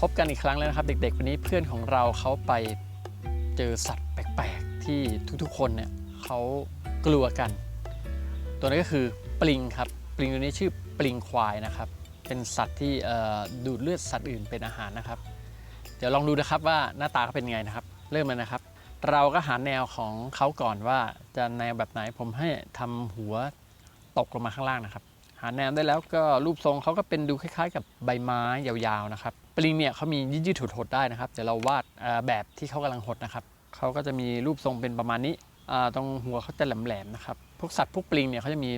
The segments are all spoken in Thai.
พบกันอีกครั้งแล้วนะครับ เด็กๆ วันนี้เพื่อนของเราเขาไปเจอสัตว์แปลกๆ ที่ทุกๆคนเนี่ยเขากลัวกัน ตัวนั้นก็คือปลิงครับปลิงตัวนี้ชื่อปลิงควายนะครับ เป็นสัตว์ที่ดูดเลือดสัตว์อื่นเป็นอาหารนะครับ เดี๋ยวลองดูนะครับว่าหน้าตาเขาเป็นไงนะครับ เริ่มเลยนะครับ เราก็หาแนวของเขาก่อนว่าจะแนวแบบไหนผมให้ทำหัวตกลงมาข้างล่างนะครับาแนวได้แล้วก็รูปทรงเขาก็เป็นดูคล้าย ๆ กับใบไม้ยาวๆนะครับปลิงเนี่ยเขามียืดๆหดๆได้นะครับเดี๋ยวเราวาดแบบที่เขากำลังหดนะครับเขาก็จะมีรูปทรงเป็นประมาณนี้ตรงหัวเขาจะแหลมๆนะครับพวกสัตว์พวกปลิงเนี่ยเขาจะมี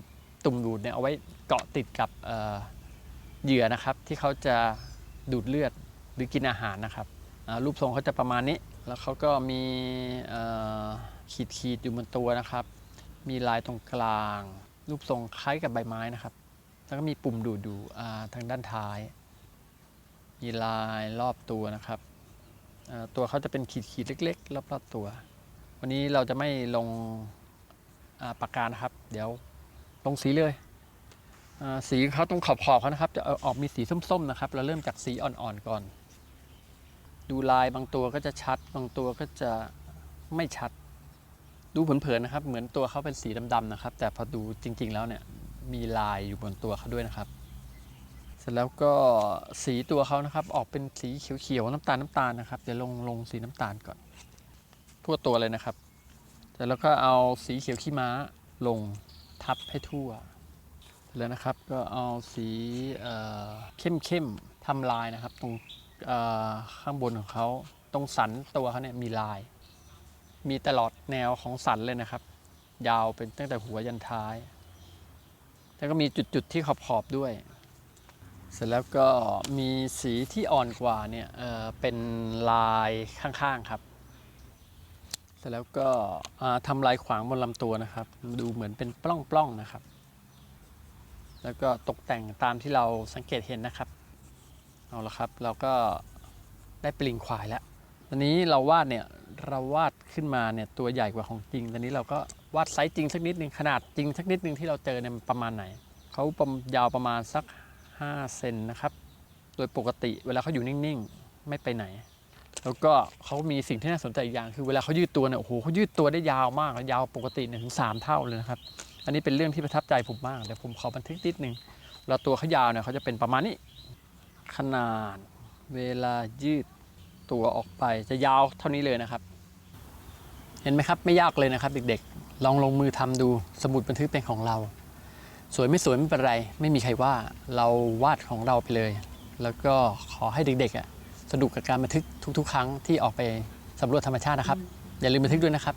ตุ่มดูดเนี่ยเอาไว้เกาะติดกับเหยื่อนะครับ ที่เขาจะดูดเลือดหรือกินอาหารนะครับรูปทรงเขาจะประมาณนี้ แล้วเขาก็มีขีดๆอยู่บนตัวนะครับ มีลายตรงกลาง รูปทรงคล้ายกับใบไม้นะครับ แล้วก็มีปุ่มดูดดูทางด้านท้าย มีลายรอบตัวนะครับตัวเขาจะเป็นขีดขีดๆเล็ก ๆ รอบๆตัว วันนี้เราจะไม่ลงาปากกานะครับ เดี๋ยวลงสีเลยสีเขาตรงขอบๆเขานะครับ จะอออกมีสีส้มๆนะครับ เราเริ่มจากสีอ่อนๆก่อน ดูลายบางตัวก็จะชัด บางตัวก็จะไม่ชัด ดูเผินๆนะครับ เหมือนตัวเขาเป็นสีดำๆนะครับ แต่พอดูจริง ๆ แล้วเนี่ย มีลายอยู่บนตัวเขาด้วยนะครับ เสร็จแล้วก็สีตัวเขานะครับ ออกเป็นสีเขียวๆน้ำตาลน้ำตาลนะครับเดี๋ยวลงลงสีน้ำตาลก่อน ทั่วตัวเลยนะครับเสร็จแล้วก็เอาสีเขียวขี้ม้าลงทับให้ทั่วเสร็จแล้วนะครับก็เอาสีเข้มเข้มๆทำลายนะครับ ตรงข้างบนของเขาตรงสันตัวเขาเนี่ยมีลาย มีตลอดแนวของสันเลยนะครับ ยาวเป็นตั้งแต่หัวยันท้าย แล้วก็มีจุดๆที่ขอบๆด้วย เสร็จแล้วก็มีสีที่อ่อนกว่าเนี่ยเเป็นลายข้างๆครับ เสร็จแล้วก็ทำลายขวางบนลำตัวนะครับ ดูเหมือนเป็นปล้องๆนะครับ แล้วก็ตกแต่งตามที่เราสังเกตเห็นนะครับเอาละครับ เราก็ได้ปลิงควายแล้วตอนนี้เราวาดเนี่ย เราวาดขึ้นมาเนี่ยตัวใหญ่กว่าของจริง ตอนนี้เราก็วาดไซส์จริงสักนิดหนึ่งขนาดจริงสักนิดหนึ่งที่เราเจอเนี่ยประมาณไหน เขายาวประมาณสัก5เซนนะครับ โดยปกติเวลาเขาอยู่นิ่งๆ ไม่ไปไหน แล้วก็เขามีสิ่งที่น่าสนใจอีกอย่าง คือเวลาเขายืดตัวเนี่ยโอ้โหเขายืดตัวได้ยาวมากยาวปกติเนี่ยถึง3เท่าเลยนะครับ อันนี้เป็นเรื่องที่ประทับใจผมมากเดี๋ยวผมขอบันทึกนิดนึงเวลาตัวเขายาวเนี่ยเขาจะเป็นประมาณนี้ ขนาดเวลายืดตัวออกไปจะยาวเท่านี้เลยนะครับ ห็นไหมครับไม่ยากเลยนะครับเด็กๆ ลองลงมือทำดูสมุดบันทึกเป็นของเรา สวยไม่สวยไม่เป็นไร ไม่มีใครว่าเราวาดของเราไปเลย แล้วก็ขอให้เด็กๆอะสนุกกับการบันทึกทุกๆ ครั้งที่ออกไปสำรวจธรรมชาตินะครับ อย่าลืมบันทึกด้วยนะครับ